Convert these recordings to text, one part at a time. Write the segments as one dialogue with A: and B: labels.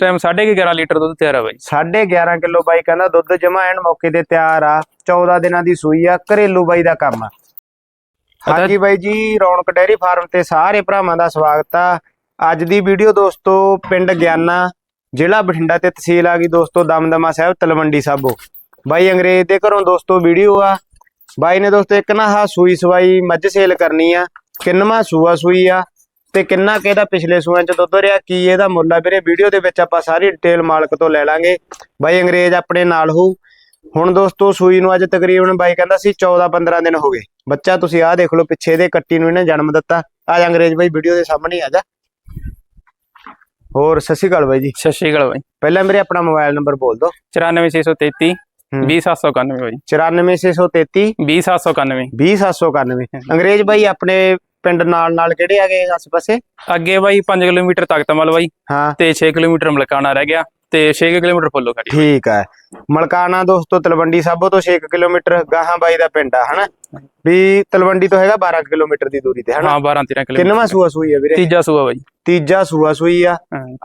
A: Time 11.5 litre ਦੁੱਧ ਤਿਆਰ ਆ ਬਾਈ।
B: 11.5 ਕਿਲੋ ਬਾਈ ਕਹਿੰਦਾ ਦੁੱਧ ਜਮਾ ਐਨ ਮੌਕੇ ਤੇ ਤਿਆਰ ਆ। 14 ਦਿਨਾਂ ਦੀ ਸੂਈ ਆ ਘਰੇਲੂ ਬਾਈ ਦਾ ਕੰਮ ਆ। ਹਾਂਜੀ ਬਾਈ ਜੀ ਰੌਣਕ ਡੈਰੀ ਫਾਰਮ ਤੇ ਸਾਰੇ ਭਰਾਵਾਂ ਦਾ ਸਵਾਗਤ ਆ। ਅੱਜ ਦੀ ਵੀਡੀਓ ਦੋਸਤੋ ਪਿੰਡ ਗਿਆਨਾ ਜ਼ਿਲ੍ਹਾ ਬਠਿੰਡਾ ਤੇ ਤਹਿਸੀਲ ਆ ਗਈ ਦੋਸਤੋ ਦਮਦਮਾ ਸਾਹਿਬ ਤਲਵੰਡੀ ਸਾਬੋ। ਬਾਈ ਅੰਗਰੇਜ਼ ਦੇ ਘਰੋਂ ਦੋਸਤੋ ਵੀਡੀਓ ਆ। ਬਾਈ ਨੇ ਦੋਸਤੋ ਇੱਕ ਨਾ ਆਹ ਸੂਈ ਸਵਾਈ ਮੱਝ ਸੇਲ ਕਰਨੀ ਆ। ਕਿੰਨਵਾਂ ਸੂਆ ਸੂਈ ਆ। ਤੇ ਕਿੰਨਾ ਕਿ ਇਹਦਾ ਪਿਛਲੇ ਸੂਆਂ ਚ ਦੁੱਧ ਰਿਹਾ ਕੀ ਇਹਦਾ ਮੁੱਲ ਆ ਵੀਰੇ? ਵੀਡੀਓ ਦੇ ਵਿੱਚ ਆਪਾਂ ਸਾਰੀ ਡਿਟੇਲ ਮਾਲਕ ਤੋਂ ਲੈ ਲਾਂਗੇ। ਬਾਈ ਅੰਗਰੇਜ਼ ਆਪਣੇ ਨਾਲ ਹੋਊ। ਹੁਣ ਦੋਸਤੋ ਸੂਈ ਨੂੰ ਅੱਜ ਤਕਰੀਬਨ ਬਾਈ ਕਹਿੰਦਾ ਸੀ 14 15 ਦਿਨ ਹੋ ਗਏ। ਬੱਚਾ ਤੁਸੀਂ ਆਹ ਦੇਖ ਲਓ ਪਿੱਛੇ ਦੇ ਕੱਟੀ ਨੂੰ ਇਹਨੇ ਜਨਮ ਦਿੱਤਾ। ਆ ਜਾ ਅੰਗਰੇਜ਼ ਬਾਈ ਵੀਡੀਓ ਦੇ ਸਾਹਮਣੇ ਆ ਜਾ। ਹੋਰ ਸਤਿ ਸ਼੍ਰੀ ਅਕਾਲ ਬਾਈ ਜੀ।
A: ਸਤਿ ਸ਼੍ਰੀ ਅਕਾਲ ਬਾਈ।
B: ਪਹਿਲਾਂ ਮੇਰੇ ਆਪਣਾ ਮੋਬਾਈਲ ਨੰਬਰ ਬੋਲ ਦਿਓ।
A: 94633
B: ਹੂੰ।
A: 20791 ਬਾਈ।
B: 94633
A: 20791
B: 20791 ਅੰਗਰੇਜ਼ ਬਾਈ ਆਪਣੇ ਪਿੰਡ ਨਾਲ ਨਾਲ ਕਿਹੜੇ ਆ ਗਏ ਆਸ ਪਾਸੇ
A: ਅੱਗੇ ਬਾਈ 5 ਕਿਲੋਮੀਟਰ ਤੱਕ ਤਮਲ ਬਾਈ
B: ਹਾਂ।
A: ਤੇ 6 ਕਿਲੋਮੀਟਰ ਮਲਕਾਣਾ ਰਹਿ ਗਿਆ ਤੇ 6 ਕਿਲੋਮੀਟਰ ਫੁੱਲੋ ਖੜੀ
B: ਠੀਕ ਹੈ ਮਲਕਾਨਾ ਦੋਸਤੋ ਤਲਵੰਡੀ ਸਾਬੋ ਤੋਂ 6 ਕਿਲੋਮੀਟਰ ਗਾਹਾਂ ਬਾਈ ਦਾ ਪਿੰਡ ਆ ਹਨਾ? ਵੀ ਤਲਵੰਡੀ ਤੋਂ ਹੈਗਾ 12 ਕਿਲੋਮੀਟਰ ਦੀ ਦੂਰੀ ਤੇ ਹਨਾ?
A: ਹਾਂ 12 13 ਕਿਲੋਮੀਟਰ।
B: ਕਿੰਨਵਾਂ ਸੂਆ ਸੂਈ ਆ ਵੀਰੇ?
A: ਤੀਜਾ ਸੂਆ ਬਾਈ।
B: ਤੀਜਾ ਸੂਆ ਸੂਈ ਆ।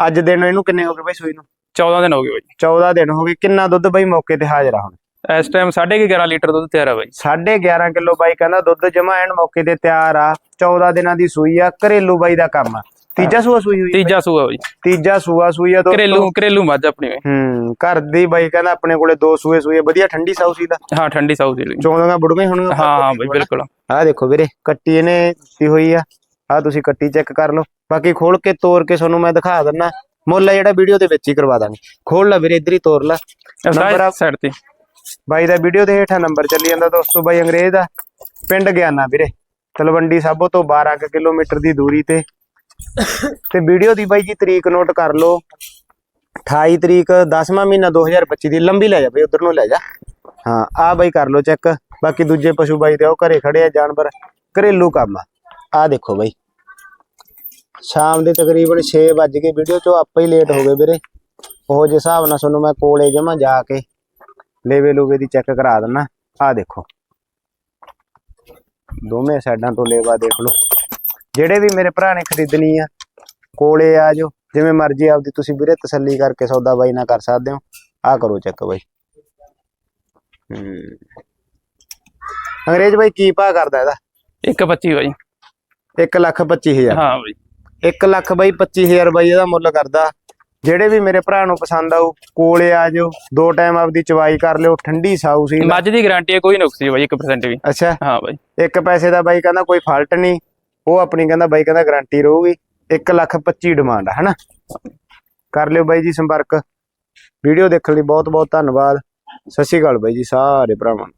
B: ਅੱਜ ਦਿਨ ਇਹਨੂੰ ਕਿੰਨੇ ਹੋ ਗਏ ਬਾਈ ਸੂਈ ਨੂੰ?
A: 14 ਦਿਨ ਹੋ ਗਏ ਬਾਈ।
B: 14 ਦਿਨ ਹੋ ਗਏ। ਕਿੰਨਾ ਦੁੱਧ ਬਾਈ ਮੌਕੇ ਤੇ ਹਾਜ਼ਰ ਆ ਹੁਣ?
A: ਇਸ ਟਾਈਮ 11.5 ਲੀਟਰ ਦੁੱਧ ਤਿਆਰ ਆ ਬਾਈ।
B: 11.5 ਕਿਲੋ ਬਾਈ ਕਹਿੰਦਾ ਦੁੱਧ ਜਮਾ ਐਨ ਮੌਕੇ ਤੇ ਤਿਆਰ ਆ। 14 ਦਿਨਾਂ ਦੀ ਸੂਈ ਆ ਘਰੇਲੂ ਬਾਈ ਦਾ ਕੰਮ ਆ। ਤੀਜਾ ਸੂਆ ਸੂਈ ਹੋਈ ਆ?
A: ਤੀਜਾ ਸੂਆ ਬਾਈ।
B: ਤੀਜਾ ਸੂਆ ਸੂਈ ਆ ਦੋਸਤੋ
A: ਘਰੇਲੂ ਘਰੇਲੂ ਮੱਝ ਆਪਣੀ।
B: ਹੂੰ ਘਰ ਦੀ ਬਾਈ ਕਹਿੰਦਾ ਆਪਣੇ ਕੋਲੇ ਦੋ ਸੂਏ ਸੂਏ ਵਧੀਆ ਠੰਡੀ ਸਾਊ ਸੀ ਦਾ।
A: ਹਾਂ ਠੰਡੀ ਸਾਊ ਦੀ। ਲਈ।
B: ਚੌਂਦਾਂ ਬੁੜਵੇਂ ਹੁਣ
A: ਹਾਂ ਹਾਂ ਬਾਈ ਬਿਲਕੁਲ।
B: ਆਹ ਦੇਖੋ ਵੀਰੇ ਕੱਟੀ ਇਹਨੇ ਦਿੱਤੀ ਹੋਈ ਆ। ਆਹ ਤੁਸੀਂ ਕੱਟੀ ਚੈੱਕ ਕਰ ਲਓ। ਬਾਕੀ ਖੋਲ ਕੇ ਤੋੜ ਕੇ ਤੁਹਾਨੂੰ ਮੈਂ ਦਿਖਾ ਦਿੰਨਾ। ਮੁੱਲ ਆ ਜਿਹੜਾ ਵੀਡੀਓ ਦੇ ਵਿੱਚ ਹੀ ਕਰਵਾ ਦਾਂਗੇ। ਖੋਲ ਲੈ ਵੀਰੇ ਇੱਧਰ ਹੀ ਤੋੜ ਲੈ। ਨੰਬਰ ਆ
A: ਸਾਈਡ ਤੇ।
B: ਬਾਈ ਦਾ ਵੀਡੀਓ ਦੇ ਹੇਠਾਂ ਨੰਬਰ ਚੱਲੀ ਜਾਂਦਾ ਦੋਸਤੋ ਬਾਈ ਅੰਗਰੇਜ਼ ਦਾ। ਪਿੰਡ ਗਿਆਨਾ ਵੀਰੇ, ਤਲਵੰਡੀ ਸਾਬੋ ਤੋਂ 12 ਕਿਲੋਮੀਟਰ ਦੀ ਦੂਰੀ ਤੇ। ਤੇ ਵੀਡੀਓ ਦੀ ਬਾਈ ਜੀ ਤਰੀਕ ਨੋਟ ਕਰ ਲਓ। 28 ਤਰੀਕ 10ਵਾਂ ਮਹੀਨਾ 2025 ਦੀ, ਲੰਬੀ ਲੈ ਜਾ ਬਈ, ਉਧਰ ਨੂੰ ਲੈ ਜਾ। ਹਾਂ ਆ ਬਾਈ ਕਰ ਲਓ ਚੈੱਕ। ਬਾਕੀ ਦੂਜੇ ਪਸ਼ੂ ਬਾਈ ਦੇ, ਉਹ ਘਰੇ ਖੜੇ ਆ, ਜਾਨਵਰ, ਘਰੇਲੂ ਕੰਮ ਆ। ਆ ਦੇਖੋ ਬਾਈ। ਸ਼ਾਮ ਦੇ ਤਕਰੀਬਨ 6 ਵੱਜ ਕੇ ਵੀਡੀਓ ਚੋਂ ਆਪੇ ਹੀ ਲੇਟ ਹੋ ਗਏ ਵੀਰੇ। ਉਹ ਜੇ ਹਿਸਾਬ ਨਾਲ ਤੁਹਾਨੂੰ ਮੈਂ ਕੋਲੇ ਜਮਾ ਜਾ ਕੇ ਲੇਵੇ ਲੂਵੇ ਦੀ ਚੈੱਕ ਕਰਾ ਦਿੰਨਾ। ਆ ਦੇਖੋ। ਦੋਵੇਂ ਸਾਈਡਾਂ ਤੋਂ ਲੇਵਾ ਦੇਖ ਲਓ। ਜਿਹੜੇ ਵੀ ਮੇਰੇ ਭਰਾ ਨੇ ਖਰੀਦਣੀ ਆ ਕੋਲੇ ਆ ਜੋ ਜਿਵੇਂ ਮਰਜ਼ੀ ਆਪਦੀ ਤੁਸੀਂ ਵੀਰੇ ਤਸੱਲੀ ਕਰਕੇ ਸੌਦਾ ਬਾਈ ਨਾਲ ਕਰ ਸਕਦੇ ਹੋ। ਆ ਕਰੋ ਚੈੱਕ ਬਾਈ। ਅੰਗਰੇਜ਼ ਬਾਈ ਕੀ ਭਾਅ ਕਰਦਾ ਇਹਦਾ?
A: 125 ਬਾਈ।
B: 1 ਲੱਖ 25000
A: ਹਾਂ ਬਾਈ।
B: 1 ਲੱਖ ਬਾਈ 25000 ਬਾਈ ਇਹਦਾ ਮੁੱਲ ਕਰਦਾ। ਜਿਹੜੇ ਵੀ ਮੇਰੇ ਭਰਾ ਨੂੰ ਪਸੰਦ ਆਊ ਕੋਲੇ ਆ ਜਾਓ। ਦੋ ਟਾਈਮ ਆਪਦੀ ਚਵਾਈ ਕਰ ਲਿਓ ਠੰਡੀ ਸਾਊ ਸੀ।
A: ਮੱਝ ਦੀ ਗਾਰੰਟੀ ਹੈ ਕੋਈ ਨੁਕਸ ਨਹੀਂ ਬਾਈ 1% ਵੀ।
B: ਅੱਛਾ।
A: ਹਾਂ ਬਾਈ।
B: ਇੱਕ ਪੈਸੇ ਦਾ ਬਾਈ ਕਹਿੰਦਾ ਕੋਈ ਫਾਲਟ ਨਹੀਂ। ਉਹ ਆਪਣੀ ਕਹਿੰਦਾ ਬਾਈ ਕਹਿੰਦਾ ਗਾਰੰਟੀ ਰਹੂਗੀ। 1 ਲੱਖ 25 ਡਿਮਾਂਡ ਆ ਹਨਾ? ਕਰ ਲਿਓ ਬਾਈ ਜੀ ਸੰਪਰਕ। ਵੀਡੀਓ ਦੇਖਣ ਲਈ ਬਹੁਤ ਬਹੁਤ ਧੰਨਵਾਦ। ਸਤਿ ਸ਼੍ਰੀ ਅਕਾਲ ਬਾਈ ਜੀ ਸਾਰੇ ਭਰਾਵਾਂ ਨੂੰ।